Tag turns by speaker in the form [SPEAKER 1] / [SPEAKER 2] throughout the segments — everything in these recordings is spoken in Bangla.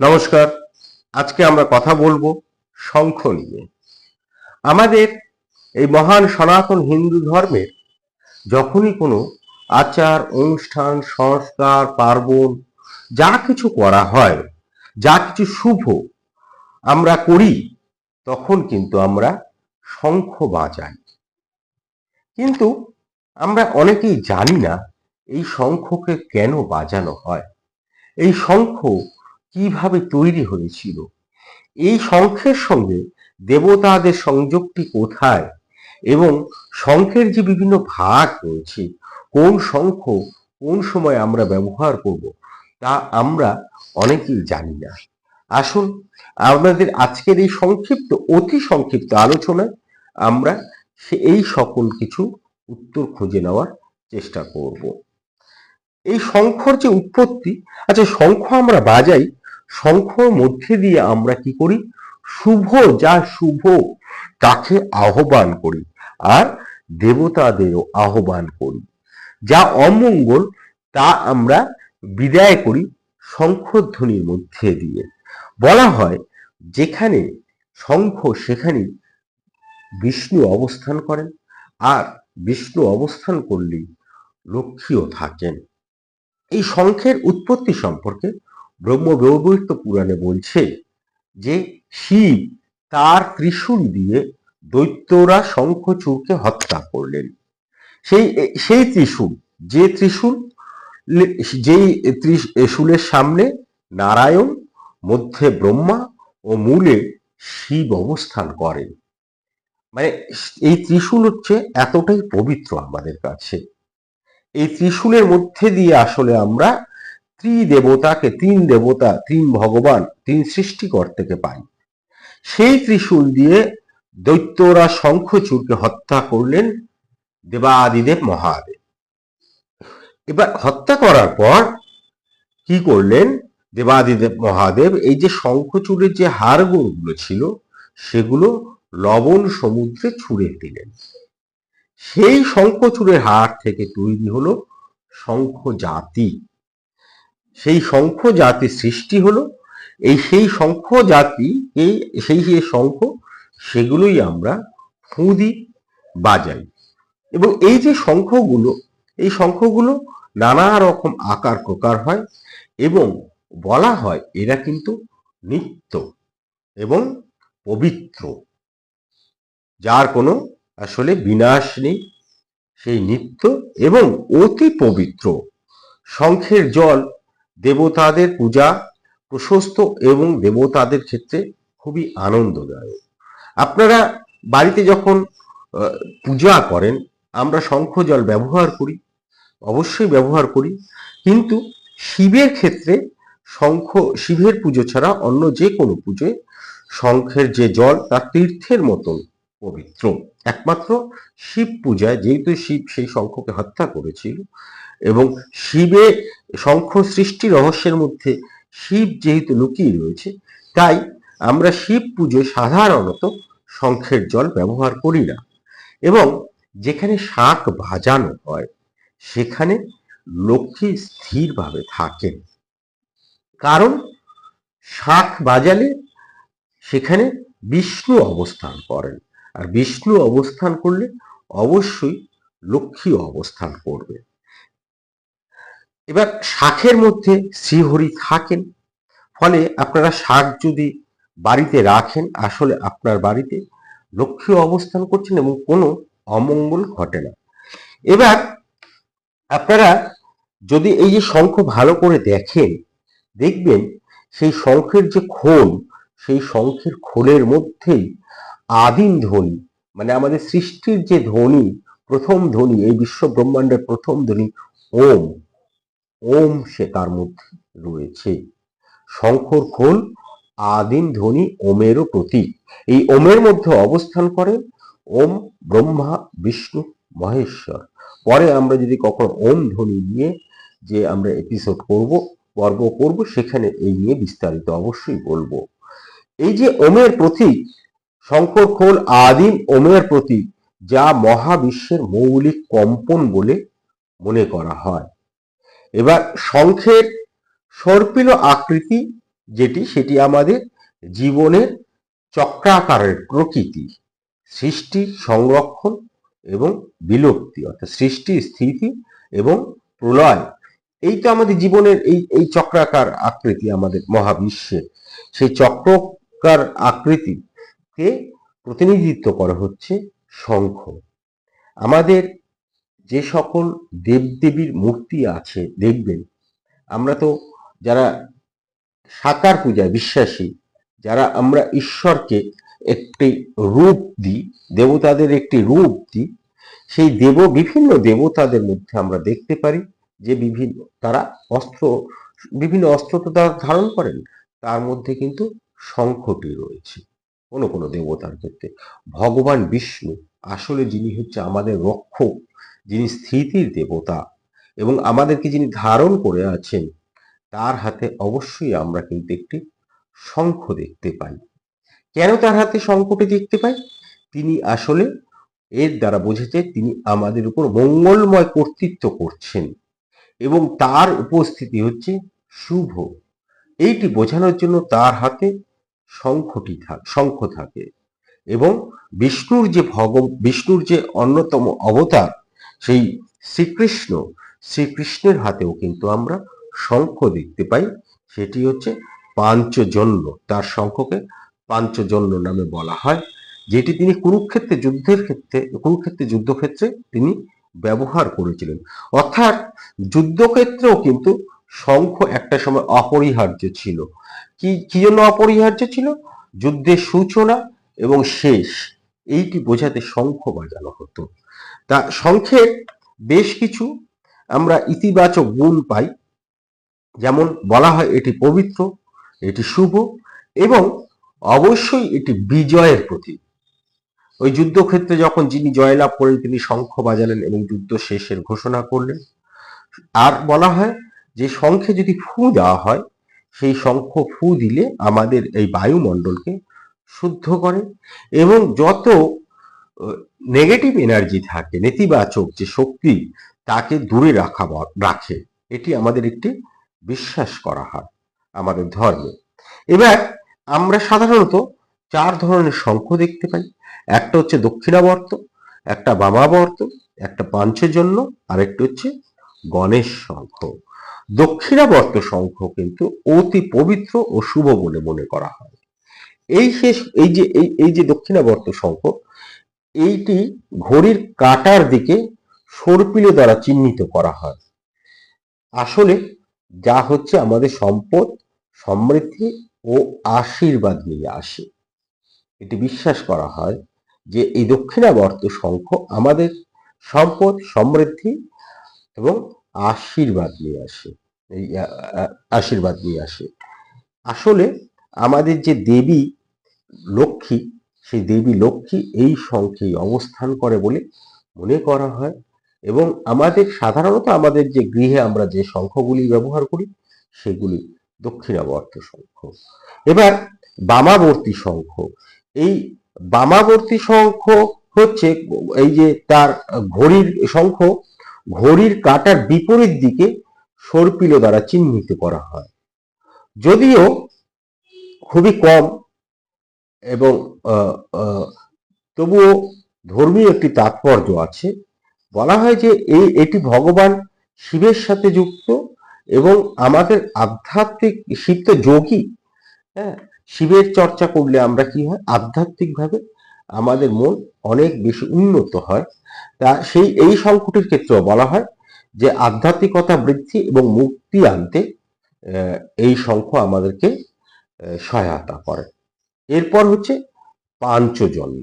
[SPEAKER 1] নমস্কার। আজকে আমরা কথা বলব শঙ্খ নিয়ে। আমাদের এই মহান সনাতন হিন্দু ধর্মের যখনই কোনো আচার, অনুষ্ঠান, সংস্কার, পার্বণ, যা কিছু করা হয়, যা কিছু শুভ আমরা করি, তখন কিন্তু আমরা শঙ্খ বাজাই। কিন্তু আমরা অনেকেই জানি না এই শঙ্খকে কেন বাজানো হয়। এই শঙ্খ কীভাবে তৈরি হয়েছিল? এই শঙ্খের সঙ্গে দেবতাদের সংযোগটি কোথায়? এবং শঙ্খের যে বিভিন্ন ভাগ রয়েছে, কোন শঙ্খ কোন সময় আমরা ব্যবহার করব, তা আমরা অনেকেই জানি না। আসুন, আমাদের আজকের এই সংক্ষিপ্ত, অতি সংক্ষিপ্ত আলোচনায় আমরা এই সকল কিছু উত্তর খুঁজে নেওয়ার চেষ্টা করব। এই শঙ্খর যে উৎপত্তি আচ্ছা শঙ্খ আমরা বাজাই শঙ্খর মধ্যে দিয়ে আমরা কি করি? শুভ যা শুভ তাকে আহ্বান করি আর দেবতাদেরও আহ্বান করি। যা অমঙ্গল তা আমরা বিদায় করি শঙ্খধ্বনির মধ্যে দিয়ে। বলা হয় যেখানে শঙ্খ সেখানে বিষ্ণু অবস্থান করেন আর বিষ্ণু অবস্থান করলেই লক্ষ্মীও থাকেন। এই শঙ্খের উৎপত্তি সম্পর্কে ব্রহ্মবৈবর্ত পুরাণে বলছে যে শিব তার ত্রিশূল দিয়ে দৈত্যরা শঙ্খচূড়কে হত্যা করলেন। সেই সেই ত্রিশূল, যে ত্রিশূল, যেই ত্রিশূলের সামনে নারায়ণ, মধ্যে ব্রহ্মা ও মূলে শিব অবস্থান করেন। মানে এই ত্রিশূল হচ্ছে এতটাই পবিত্র আমাদের কাছে। এই ত্রিশূলের মধ্যে দিয়ে আসলে আমরা ত্রিদেবতাকে, তিন দেবতা, তিন ভগবান, তিন সৃষ্টিকর্তাকে পাই সেই ত্রিশূল দিয়ে দৈত্যরা শঙ্খচূড়কে হত্যা করলেন দেবাদিদেব মহাদেব। এবার হত্যা করার পর কি করলেন দেবাদিদেব মহাদেব? এই যে শঙ্খচূড়ের যে হাড়গোড়গুলো ছিল, সেগুলো লবণ সমুদ্রে ছুঁড়ে দিলেন। সেই শঙ্খচূড়ের হাড় থেকে তৈরি হলো শঙ্খ জাতি সেই শঙ্খ জাতি সৃষ্টি হলো। এই সেই শঙ্খ জাতি এই সেই যে শঙ্খ, সেগুলোই আমরা ফুঁদি বাজাই। এবং এই যে শঙ্খগুলো, এই শঙ্খগুলো নানা রকম আকার প্রকার হয় এবং বলা হয় এরা কিন্তু নিত্য এবং পবিত্র। যার কোনো আসলে বিনাশ নেই। সেই নিত্য এবং অতি পবিত্র। শঙ্খের জল দেবতাদের পূজা প্রশস্ত এবং দেবতাদের ক্ষেত্রে খুবই আনন্দদায়ক। আপনারা বাড়িতে যখন পূজা করেন, আমরা শঙ্খ জল ব্যবহার করি, অবশ্যই ব্যবহার করি, কিন্তু শিবের ক্ষেত্রে শঙ্খ, শিবের পুজো ছাড়া অন্য যে কোনো পুজোয় শঙ্খের যে জল, তা তীর্থের মতন পবিত্র। একমাত্র শিব পূজায় যেহেতু শিব সেই শঙ্খকে হত্যা করেছিল, এবং শিবে শঙ্খ সৃষ্টি রহস্যের মধ্যে শিব যেহেতু লুকিয়ে রয়েছে, তাই আমরা শিব পুজোয় সাধারণত শঙ্খের জল ব্যবহার করি না। এবং যেখানে শাক ভাজানো হয়, সেখানে লক্ষ্মী স্থিরভাবে থাকেন। কারণ শাক বাজালে সেখানে বিষ্ণু অবস্থান করেন, আর বিষ্ণু অবস্থান করলে অবশ্যই লক্ষ্মী অবস্থান করবে। এবার শাকের মধ্যে শ্রীহরি থাকেন, ফলে আপনারা শাক যদি বাড়িতে রাখেন, আসলে আপনার বাড়িতে লক্ষ্মী অবস্থান করছেন এবং কোনো অমঙ্গল ঘটে না। এবার আপনারা যদি এই যে শঙ্খ ভালো করে দেখেন, দেখবেন সেই শঙ্খের যে খোল, সেই শঙ্খের খোলের মধ্যেই আদিম ধ্বনি মানে আমাদের সৃষ্টির যে ধ্বনি, প্রথম ধ্বনি, এই বিশ্ব ব্রহ্মাণ্ডের প্রথম ধ্বনি, ওম। ওম সে তার মধ্যে রয়েছে। শঙ্কর খোল, আদিম ধ্বনি, ওমেরও প্রতীক। এই ওমের মধ্যে অবস্থান করেন ওম ব্রহ্মা, বিষ্ণু, মহেশ্বর। পরে আমরা যদি কখনো ওম ধ্বনি নিয়ে যে আমরা এপিসোড করব, পর্ব করব, সেখানে এই নিয়ে বিস্তারিত অবশ্যই বলব। এই যে ওমের প্রতীক শঙ্কর খোল, আদিম ওমের প্রতীক, যা মহাবিশ্বের মৌলিক কম্পন বলে মনে করা হয়। এবার শঙ্খের সর্পিল আকৃতি যেটি, সেটি আমাদের জীবনের চক্রাকারের প্রকৃতি, সৃষ্টি, সংরক্ষণ এবং বিলুপ্তি, অর্থাৎ সৃষ্টি, স্থিতি এবং প্রলয়। এই তো আমাদের জীবনের এই এই চক্রাকার আকৃতি আমাদের মহাবিশ্বের। সেই চক্রকার আকৃতিকে প্রতিনিধিত্ব করা হচ্ছে শঙ্খ। আমাদের যে সকল দেবদেবীর মূর্তি আছে, দেখবেন, আমরা তো যারা সাকার পূজায় বিশ্বাসী, যারা আমরা ঈশ্বরকে একটি রূপ দিই, দেবতাদের একটি রূপ দিই, সেই দেব, বিভিন্ন দেবতাদের মধ্যে আমরা দেখতে পারি যে বিভিন্ন, তারা অস্ত্র, বিভিন্ন অস্ত্র তো তারা ধারণ করেন, তার মধ্যে কিন্তু শঙ্খটি রয়েছে, কোনো কোনো দেবতার ক্ষেত্রে। ভগবান বিষ্ণু আসলে যিনি হচ্ছে আমাদের রক্ষক যিনি স্থিতির দেবতা এবং আমাদেরকে যিনি ধারণ করে আছেন, তার হাতে অবশ্যই আমরা কিন্তু একটি শঙ্খ দেখতে পাই। কেন তার হাতে শঙ্খটি দেখতে পাই? তিনি আসলে এর দ্বারা বোঝাচ্ছে তিনি আমাদের উপর মঙ্গলময় কর্তৃত্ব করছেন এবং তার উপস্থিতি হচ্ছে শুভ। এইটি বোঝানোর জন্য তার হাতে শঙ্খটি থাক শঙ্খ থাকে এবং বিষ্ণুর যে ভগ বিষ্ণুর যে অন্যতম অবতার সেই শ্রীকৃষ্ণ, শ্রীকৃষ্ণের হাতেও কিন্তু আমরা শঙ্খ দেখতে পাই। সেটি হচ্ছে পাঞ্চজন্য। তার শঙ্খকে পাঞ্চজন্য নামে বলা হয়, যেটি তিনি কুরুক্ষেত্রে যুদ্ধের ক্ষেত্রে, কুরুক্ষেত্রে যুদ্ধক্ষেত্রে তিনি ব্যবহার করেছিলেন। অর্থাৎ যুদ্ধক্ষেত্রেও কিন্তু শঙ্খ একটা সময় অপরিহার্য ছিল। কি কি জন্য অপরিহার্য ছিল? যুদ্ধের সূচনা এবং শেষ। এইটি বোঝাতে শঙ্খ বাজানো হতো। তা শঙ্খের বেশ কিছু আমরা ইতিবাচক গুণ পাই। যেমন বলা হয় এটি পবিত্র, এটি শুভ এবং অবশ্যই এটি বিজয়ের প্রতীক। ওই যুদ্ধক্ষেত্রে যখন যিনি জয়লাভ করেন, তিনি শঙ্খ বাজালেন এবং যুদ্ধ শেষের ঘোষণা করলেন। আর বলা হয় যে শঙ্খে যদি ফু দেওয়া হয়, সেই শঙ্খ ফু দিলে আমাদের এই বায়ুমণ্ডলকে শুদ্ধ করে এবং যত নেগেটিভ এনার্জি থাকে, নেতিবাচক যে শক্তি, তাকে দূরে রাখা রাখে। এটি আমাদের একটি বিশ্বাস করা হয়, আমাদের ধর্মে। এবার আমরা সাধারণত চার ধরনের শঙ্খ দেখতে পাই। একটা হচ্ছে দক্ষিণাবর্ত, একটা বামাবর্ত, একটা পাঞ্চজন্য, আর একটা হচ্ছে গণেশ শঙ্খ। দক্ষিণাবর্ত শঙ্খ কিন্তু অতি পবিত্র ও শুভ বলে মনে করা হয়। এই শেষ, এই যে, এই এই যে দক্ষিণাবর্ত শঙ্খ এইটি ঘড়ির কাটার দিকে সর্পিলে দ্বারা চিহ্নিত করা হয়। আসলে যা হচ্ছে আমাদের সম্পদ, সমৃদ্ধি ও আশীর্বাদ নিয়ে আসে। এটি বিশ্বাস করা হয় যে এই দক্ষিণাবর্ত শঙ্খ আমাদের সম্পদ, সমৃদ্ধি এবং আশীর্বাদ নিয়ে আসে। এই আশীর্বাদ নিয়ে আসে। আসলে আমাদের যে দেবী, লক্ষ্মী সেই দেবী লক্ষ্মী এই শঙ্খেই অবস্থান করে বলে মনে করা হয়। এবং আমাদের সাধারণত আমাদের যে গৃহে আমরা যে শঙ্খগুলি ব্যবহার করি, সেগুলি দক্ষিণাবর্ত শঙ্খ এবার বামাবর্তী শঙ্খ এই বামাবর্তী শঙ্খ হচ্ছে এই যে তার ঘড়ির শঙ্খ ঘড়ির কাটার বিপরীত দিকে সর্পিল দ্বারা চিহ্নিত করা হয়। যদিও খুবই কম এবং তবুও ধর্মীয় একটি তাৎপর্য আছে। বলা হয় যে এই, এটি ভগবান শিবের সাথে যুক্ত এবং আমাদের আধ্যাত্মিক শিব যোগী হ্যাঁ? শিবের চর্চা করলে আমরা কি হয়? আধ্যাত্মিকভাবে আমাদের মন অনেক বেশি উন্নত হয়। তা সেই, এই শঙ্খটির ক্ষেত্রেও বলা হয় যে আধ্যাত্মিকতা বৃদ্ধি এবং মুক্তি আনতে এই শঙ্খ আমাদেরকে সহায়তা করে। এরপর হচ্ছে পাঞ্চজন্য।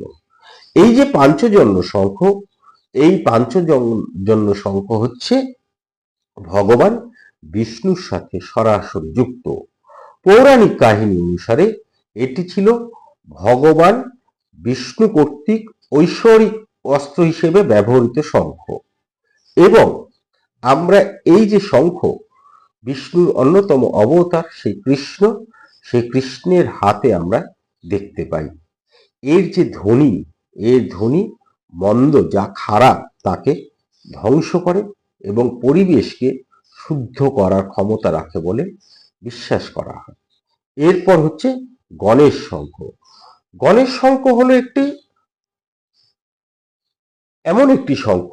[SPEAKER 1] এই যে পাঞ্চজন্য শঙ্খ, এই পাঞ্চজন্য শঙ্খ হচ্ছে ভগবান বিষ্ণুর সাথে সরাসরি যুক্ত। পৌরাণিক কাহিনী অনুসারে এটি ছিল ভগবান বিষ্ণু কর্তৃক ঐশ্বরিক অস্ত্র হিসেবে ব্যবহৃত শঙ্খ। এবং আমরা এই যে শঙ্খ, বিষ্ণুর অন্যতম অবতার সেই কৃষ্ণ সেই কৃষ্ণের হাতে আমরা দেখতে পাই। এর যে ধ্বনি, এর ধ্বনি মন্দ, যা খারাপ, তাকে ধ্বংস করে এবং পরিবেশকে শুদ্ধ করার ক্ষমতা রাখে বলে বিশ্বাস করা হয়। এরপর হচ্ছে গণেশ শঙ্খ। গণেশ শঙ্খ হলো একটি, এমন একটি শঙ্খ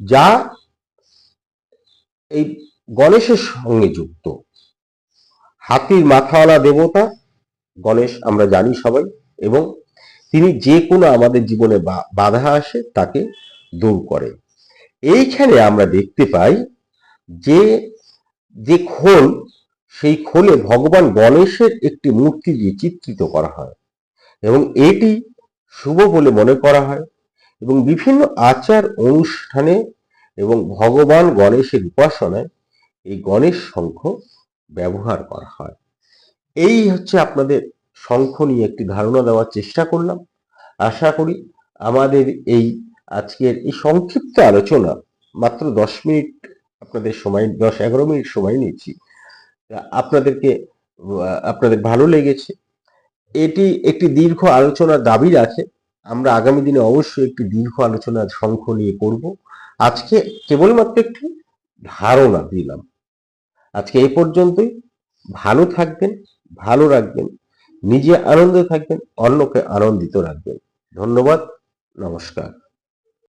[SPEAKER 1] যা এই গণেশের সঙ্গে যুক্ত। হাতির মাথাওয়ালা দেবতা গণেশ, আমরা জানি সবাই, এবং তিনি যে কোনো আমাদের জীবনে বাধা আসে তাকে দূর করে। এইখানে আমরা দেখতে পাই যে যে খোল, সেই খোলে ভগবান গণেশের একটি মূর্তি দিয়ে চিত্রিত করা হয়, এবং এটি শুভ বলে মনে করা হয়, এবং বিভিন্ন আচার অনুষ্ঠানে এবং ভগবান গণেশের উপাসনায় এই গণেশ শঙ্খ ব্যবহার করা হয়। এই হচ্ছে আপনাদের শঙ্খ নিয়ে একটি ধারণা দেওয়ার চেষ্টা করলাম। আশা করি আমাদের এই আজকের এই সংক্ষিপ্ত আলোচনা মাত্র দশ মিনিট আপনাদের সময়, দশ এগারো মিনিট সময় নিয়েছি। আপনাদেরকে আপনাদের ভালো লেগেছে। এটি একটি দীর্ঘ আলোচনার দাবি রাখে আমরা আগামী দিনে অবশ্যই একটি দীর্ঘ আলোচনা, শঙ্খ নিয়ে করব। আজকে কেবলমাত্র একটি ধারণা দিলাম। আজকে এই পর্যন্তই। ভালো থাকবেন। ভালো রাখবেন নিজে আনন্দে থাকবেন অন্যকে আনন্দিত রাখবেন। ধন্যবাদ নমস্কার।